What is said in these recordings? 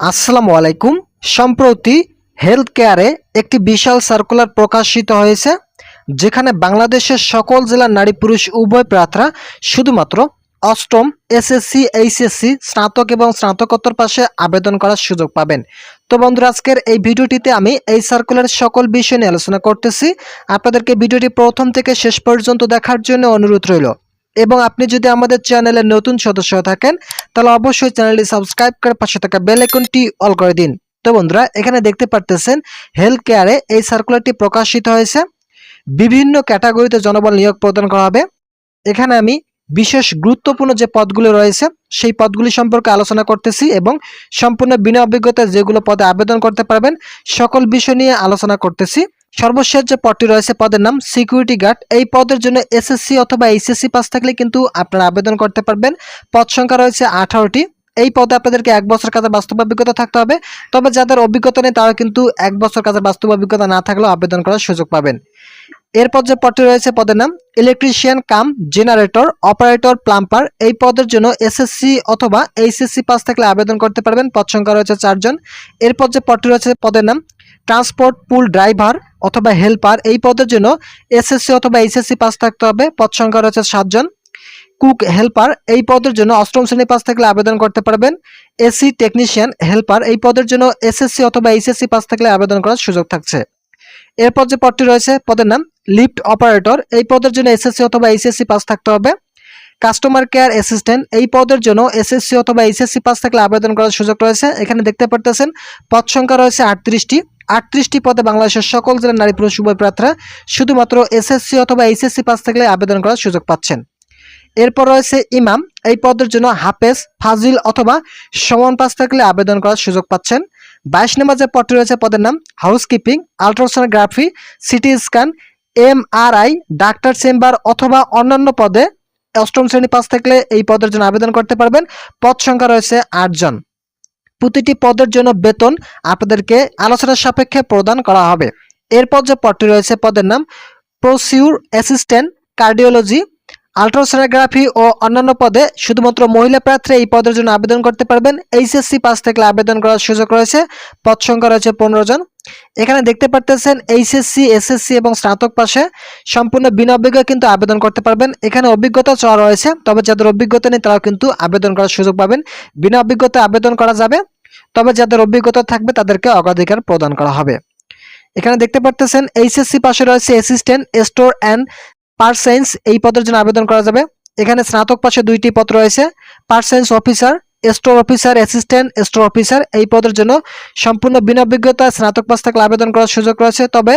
আসসালামু আলাইকুম। সম্প্রতি হেলথ কেয়ারে একটি বিশাল সার্কুলার প্রকাশিত হয়েছে, যেখানে বাংলাদেশের সকল জেলার নারী পুরুষ উভয় প্রার্থীরা শুধুমাত্র অষ্টম এসএসসি, এইচএসসি, স্নাতক এবং স্নাতকোত্তর পাশে আবেদন করার সুযোগ পাবেন। তো বন্ধুরা, আজকের এই ভিডিওটিতে আমি এই সার্কুলার সকল বিষয় নিয়ে আলোচনা করতেছি। আপনাদেরকে ভিডিওটি প্রথম থেকে শেষ পর্যন্ত দেখার জন্য অনুরোধ রইল। এবং আপনি যদি আমাদের চ্যানেলে নতুন সদস্য থাকেন, তাহলে অবশ্যই চ্যানেলটি সাবস্ক্রাইব করে পাশে থাকা বেল আইকনটি অল করে দিন। তো বন্ধুরা, এখানে দেখতে পারতেছেন হেলথ কেয়ারে এই সার্কুলারটি প্রকাশিত হয়েছে। বিভিন্ন ক্যাটাগরিতে জনবল নিয়োগ প্রদান করা হবে। এখানে আমি বিশেষ গুরুত্বপূর্ণ যে পদগুলো রয়েছে, সেই পদগুলি সম্পর্কে আলোচনা করতেছি এবং সম্পূর্ণ বিনা অভিজ্ঞতা যেগুলো পদে আবেদন করতে পারবেন, সকল বিষয় নিয়ে আলোচনা করতেছি। সর্বশেষ যে পদটি রয়েছে পদের নাম সিকিউরিটি গার্ড এই পদের জন্য এসএসসি অথবা এইচএসসি পাস থাকলে কিন্তু আপনারা আবেদন করতে পারবেন। পদ সংখ্যা রয়েছে আঠারোটি। এই পদে আপনাদেরকে এক বছর কাজের বাস্তব অভিজ্ঞতা থাকতে হবে। তবে যাদের অভিজ্ঞতা নেই, তারা কিন্তু এক বছর কাজের বাস্তব অভিজ্ঞতা না থাকলেও আবেদন করার সুযোগ পাবেন। এরপর যে পদটি রয়েছে পদের নাম electrician cum generator operator plumber এই পদের জন্য এসএসসি অথবা এইচএসসি পাস থাকলে আবেদন করতে পারবেন। পদ সংখ্যা রয়েছে চারজন। এরপর যে পদটি রয়েছে পদের নাম ট্রান্সপোর্ট পুল ড্রাইভার অথবা হেল্পার এই পদের জন্য এসএসসি অথবা এইচএসসি পাস থাকতে হবে। পদ সংখ্যা রয়েছে সাতজন। কুক হেল্পার এই পদের জন্য অষ্টম শ্রেণি পাস থাকলে আবেদন করতে পারবেন। এসি টেকনিশিয়ান হেল্পার এই পদের জন্য এসএসসি অথবা এইচএসসি পাস থাকলে আবেদন করার সুযোগ থাকছে। এরপর যে পদটি রয়েছে, পদের নাম লিফট অপারেটর। এই পদের জন্য এসএসসি অথবা এইচএসসি পাস থাকতে হবে। কাস্টমার কেয়ার অ্যাসিস্ট্যান্ট এই পদের জন্য এসএসসি অথবা এইচএসসি পাস থাকলে আবেদন করার সুযোগ রয়েছে। এখানে দেখতে পারতেছেন, পদ সংখ্যা রয়েছে আটত্রিশটি। আটত্রিশটি পদে বাংলাদেশের সকল জেলার নারী পুরুষ উভয় প্রার্থীরা শুধুমাত্র এসএসসি অথবা এইচএসসি পাস থাকলে আবেদন করার সুযোগ পাচ্ছেন। এরপর রয়েছে ইমাম। এই পদের জন্য হাফেজ, ফাজিল অথবা সমান পাস থাকলে আবেদন করার সুযোগ পাচ্ছেন। বাইশ নম্বর যে পদটি রয়েছে, পদের নাম housekeeping, ultrasonography, CT scan, MRI, doctor chamber অথবা অন্যান্য পদে অষ্টম শ্রেণি পাস থাকলে এই পদের জন্য আবেদন করতে পারবেন। পদ সংখ্যা রয়েছে আটজন। প্রতিটি পদের জন্য বেতন আপনাদেরকে আলোচনার সাপেক্ষে প্রদান করা হবে। এরপর যে পদটি রয়েছে, পদের নাম প্রসিউর অ্যাসিস্ট্যান্ট কার্ডিওলজি আলট্রাসোনোগ্রাফি ও অন্যান্য পদে শুধুমাত্র মহিলা প্রার্থী এই পদের জন্য আবেদন করতে পারবেন। এইচএসসি পাস থেকে আবেদন করার সুযোগ রয়েছে। পদ সংখ্যা রয়েছে পনেরো জন। এখানে দেখতে পারতেছেন এইচএসসি, এসএসসি এবং স্নাতক পাশে সম্পূর্ণ বিনা অভিজ্ঞ কিন্তু আবেদন করতে পারবেন। এখানে অভিজ্ঞতা চাওয়া রয়েছে, তবে যাদের অভিজ্ঞতা নেই তারাও কিন্তু আবেদন করার সুযোগ পাবেন। বিনা অভিজ্ঞতা আবেদন করা যাবে, তবে যাদের অভিজ্ঞতা থাকবে তাদেরকে অগ্রাধিকার প্রদান করা হবে। এখানে দেখতে পারতেছেন এইচএসসি পাশে রয়েছে অ্যাসিস্ট্যান্ট স্টোর অ্যান্ড পার্সেন্স এই পদের জন্য আবেদন করা যাবে। এখানে স্নাতক পাশে দুইটি পদ রয়েছে। Purchase officer, store officer, assistant, store officer এই পদের জন্য সম্পূর্ণ বিনা অভিজ্ঞতা স্নাতক পাস থাকলে আবেদন করার সুযোগ রয়েছে। তবে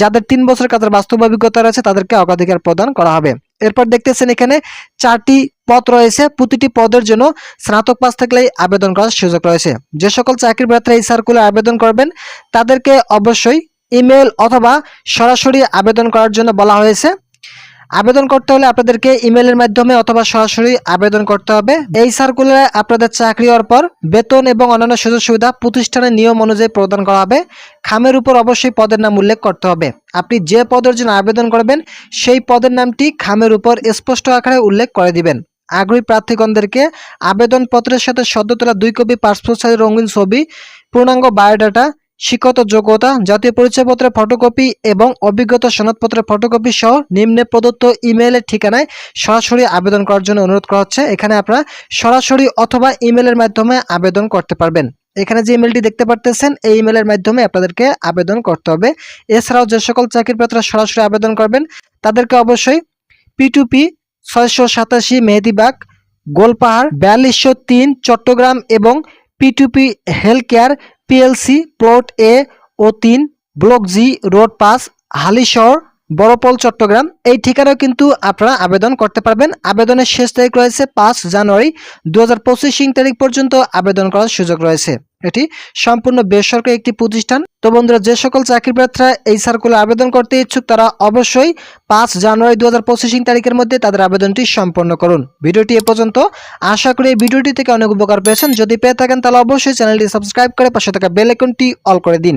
যাদের তিন বছর কাজের বাস্তব অভিজ্ঞতা রয়েছে, তাদেরকে অগ্রাধিকার প্রদান করা হবে। এরপর দেখতেছেন এখানে চারটি পদ রয়েছে। প্রতিটি পদের জন্য স্নাতক পাস থাকলেই আবেদন করার সুযোগ রয়েছে। যে সকল চাকরি প্রার্থীরা এই সার্কুলে আবেদন করবেন, তাদেরকে অবশ্যই ইমেল অথবা সরাসরি আবেদন করার জন্য বলা হয়েছে। আবেদন করতে হলে আপনাদেরকে ইমেলের মাধ্যমে অথবা সরাসরি আবেদন করতে হবে। এই সার্কুলারে আপনাদের চাকরি হওয়ার পর বেতন এবং অন্যান্য সুযোগ সুবিধা প্রতিষ্ঠানের নিয়ম অনুযায়ী প্রদান করা হবে। খামের উপর অবশ্যই পদের নাম উল্লেখ করতে হবে। আপনি যে পদের জন্য আবেদন করবেন, সেই পদের নামটি খামের উপর স্পষ্ট আকারে উল্লেখ করে দিবেন। আগ্রহী প্রার্থীগণদেরকে আবেদনপত্রের সাথে সদ্য তোলা দুই কপি পাসপোর্ট সাইজ রঙিন ছবি, পূর্ণাঙ্গ বায়োডাটা শিক্ষত যোগ্যতা, জাতীয় পরিচয়পত্রের ফটোকপি এবং অভিজ্ঞতা সনদপত্রের ফটোকপি সহ নিম্নে প্রদত্ত ইমেলের ঠিকানায় সরাসরি আবেদন করার জন্য অনুরোধ করা হচ্ছে। এখানে আপনারা সরাসরি অথবা ইমেলের মাধ্যমে আবেদন করতে পারবেন। এখানে যে ইমেলটি দেখতে পারতেছেন, এই ইমেলের মাধ্যমে আপনাদেরকে আবেদন করতে হবে। এছাড়াও যে সকল চাকরির প্রার্থীরা সরাসরি আবেদন করবেন, তাদেরকে অবশ্যই পিটুপি ছয়শো সাতাশি মেহেদিবাগ, গোলপাহাড়, বিয়াল্লিশশো তিন, চট্টগ্রাম এবং P two P health care PLC plot A ও তিন ব্লক জি রোড পাস হালিশহর বড়পল চট্টগ্রাম এই ঠিকানাও কিন্তু আপনারা আবেদন করতে পারবেন। আবেদনের শেষ তারিখ রয়েছে পাঁচ জানুয়ারি। দু হাজার পঁচিশ তারিখ পর্যন্ত আবেদন করার সুযোগ রয়েছে। এটি সম্পূর্ণ বেসরকারি একটি প্রতিষ্ঠান। তো বন্ধুরা, যে সকল চাকরি প্রার্থীরা এই সার্কুলে আবেদন করতে ইচ্ছুক, তারা অবশ্যই পাঁচ জানুয়ারি দু হাজার পঁচিশ তারিখের মধ্যে তাদের আবেদনটি সম্পন্ন করুন। ভিডিওটি এ পর্যন্ত। আশা করি এই ভিডিওটি থেকে অনেক উপকার পেয়েছেন। যদি পেয়ে থাকেন, তাহলে অবশ্যই চ্যানেলটি সাবস্ক্রাইব করে পাশে থাকা বেল অল করে দিন।